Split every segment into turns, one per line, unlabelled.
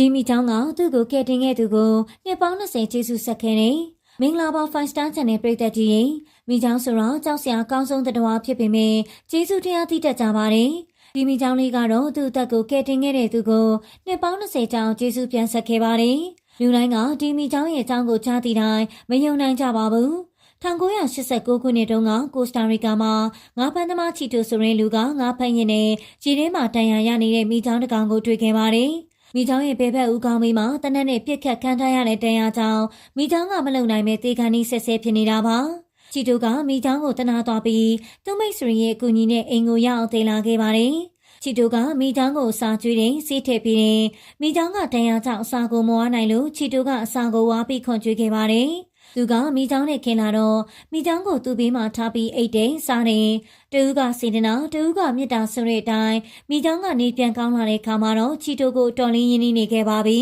ဒီမိချောင်းကသူ့ကိုကယ်တင်ခဲ့သူကိုနှစ်ပေါင်း20ကျေးဇူးဆက်ခဲ့တယ်မင်္ဂလာပါ Five Star Channel ပရိသတ်ကြီးရေမိချောင်းဆိုတော့ကြောက်စရာအကောင်းဆုံးတရားဖြစ်ပေမဲ့ကျေးဇူးတရားသိတတ်ကြပါတယ်ဒီမိချောင်းလေးကတော့သူ့အသက်ကိုကယ်တင်ခဲ့တဲ့သူကိုနှစ်ပေါင်း20ကျောင်းကျေးဇူးပြန်ဆက်ခဲ့ပါတယ်လူတိုင်းကဒီမိချောင်းရဲ့အကြောင်းကိုကြားသိတိုင်းမယုံနိုင်ကြပါဘူး1989ခုနှစ်တုန်းကကိုစတာရီကာမှာငါးဖမ်းသမားချီတိုဆိုရင်လူကငါးဖမ်းရင်နဲ့ခြေထဲမှာတန်ရာရနေတဲ့မိချောင်းတစ်ကောင်ကိုတွေ့ခဲ့ပါတယ်။ မိချောင်းရဲ့ဘဲဘက်ဦးကောင်းမီးမှာတနက်နဲ့ပြစ်ခတ်ခံထားရတဲ့တန်ရာကြောင့်မိချောင်းကမလုံနိုင်မဲ့တေခါနီးဆက်ဆဲဖြစ်နေတာပါ။ချီတိုကမိချောင်းကိုတနာသွားပြီးသူ့မိတ်ဆွေရဲ့အကူအညီနဲ့အိမ်ကိုရောက်အောင်တင်လာခဲ့ပါတယ်။ချီတိုကမိချောင်းကိုအစာကျွေးတယ်စီးထည့်ပြီးတယ်။မိချောင်းကတန်ရာကြောင့်အစာကိုမဝါနိုင်လို့ချီတိုကအစာကိုဝါပြီးခွန်ကျွေးခဲ့ပါတယ်။ သူကမိချောင်းနဲ့ခင်လာတော့မိချောင်းကိုသူ့ဘေးမှာထားပြီးအိတ်တယ်စားတယ်တူးကစေတနာတူးကမေတ္တာဆိုတဲ့အတိုင်းမိချောင်းကနေပြန်ကောင်းလာတဲ့ခါမှာတော့ချီတိုကိုတော်လင်းရင်းနှီးနေခဲ့ပါပြီ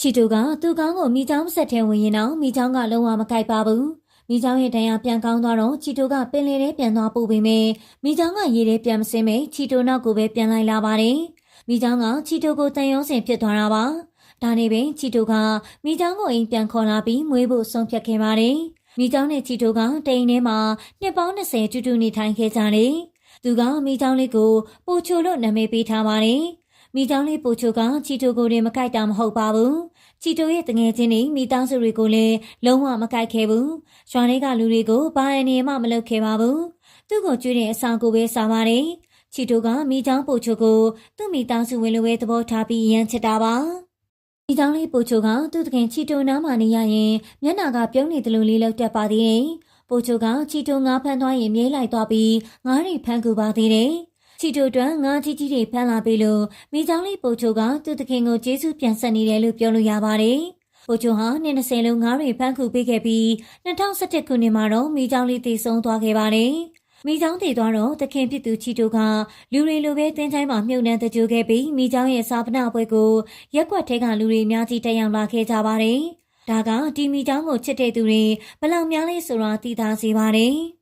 ချီတိုကသူ့ကောင်းကိုမိချောင်းဆက်ထဲဝင်ရင်တော့မိချောင်းကလုံးဝမကိုက်ပါဘူးမိချောင်းရဲ့တန်ရာပြန်ကောင်းသွားတော့ချီတိုကပင်လေထဲပြန်သွားပို့ပေမဲ့မိချောင်းကရေထဲပြန်မစင်းမဲ့ချီတိုနောက်ကိုပဲပြန်လိုက်လာပါတယ်မိချောင်းကချီတိုကိုတန်ရုံးစင်ဖြစ်သွားတာပါ ဒါနဲ့ပင်ချီတိုကမိချောင်းကိုအိမ်ပြန်ခေါ်လာပြီးမွေးဖို့ဆုံးဖြတ်ခဲ့ပါတယ်။မိချောင်းနဲ့ချီတိုကတိမ်ထဲမှာနှစ်ပေါင်း20တူတူနေထိုင်ခဲ့ကြတယ်။သူကမိချောင်းလေးကိုပိုချိုလို့နာမည်ပေးထားပါတယ်။မိချောင်းလေးပိုချိုကချီတိုကိုလည်းမကြိုက်တာမဟုတ်ပါဘူး။ချီတိုရဲ့တငယ်ချင်းတွေမိသားစုတွေကိုလည်းလုံးဝမကြိုက်ခဲ့ဘူး။ရွာထဲကလူတွေကိုဘာအနေမှမလုပ်ခဲ့ပါဘူး။သူ့ကိုကျွေးတဲ့အစာကိုပဲစားပါတယ်။ချီတိုကမိချောင်းပိုချိုကိုသူ့မိသားစုဝင်လိုပဲသဘောထားပြီးရမ်းချစ်တာပါ။ ဒီကြောင့်လေးပိုချိုကသူ့တခင်ချီတိုနားမှနေရရင်မျက်နာကပြုံးနေတယ်လို့လေးလောက်တက်ပါသေးတယ်။ပိုချိုကချီတိုငါးဖမ်းသွားရင်မြဲလိုက်သွားပြီးငါးတွေဖမ်းကူပါသေးတယ်။ချီတိုတွန်းငါးကြီးကြီးတွေဖမ်းလာပြီလို့မိချောင်းလေးပိုချိုကသူ့တခင်ကိုကျေးဇူးပြန်ဆက်နေတယ်လို့ပြောလို့ရပါတယ်။ပိုချိုဟာနှစ်20လုံးငါးတွေဖမ်းကူပေးခဲ့ပြီး2017ခုနှစ်မှာတော့မိချောင်းလေးတည်ဆုံသွားခဲ့ပါတယ်။ မိချောင်းတည်သွားတော့သခင်ဖြစ်သူချီတိုကလူတွေလိုပဲတင်းချိုင်းမှာမြုပ်နှံတကြိုခဲ့ပြီးမိချောင်းရဲ့စာပနာပွဲကိုရက်ွက်ထဲကလူတွေအများကြီးတက်ရောက်လာခဲ့ကြပါတယ်။ဒါကဒီမိချောင်းကိုချစ်တဲ့သူတွေဘလောက်များလဲဆိုတာသိသာစေပါတယ်။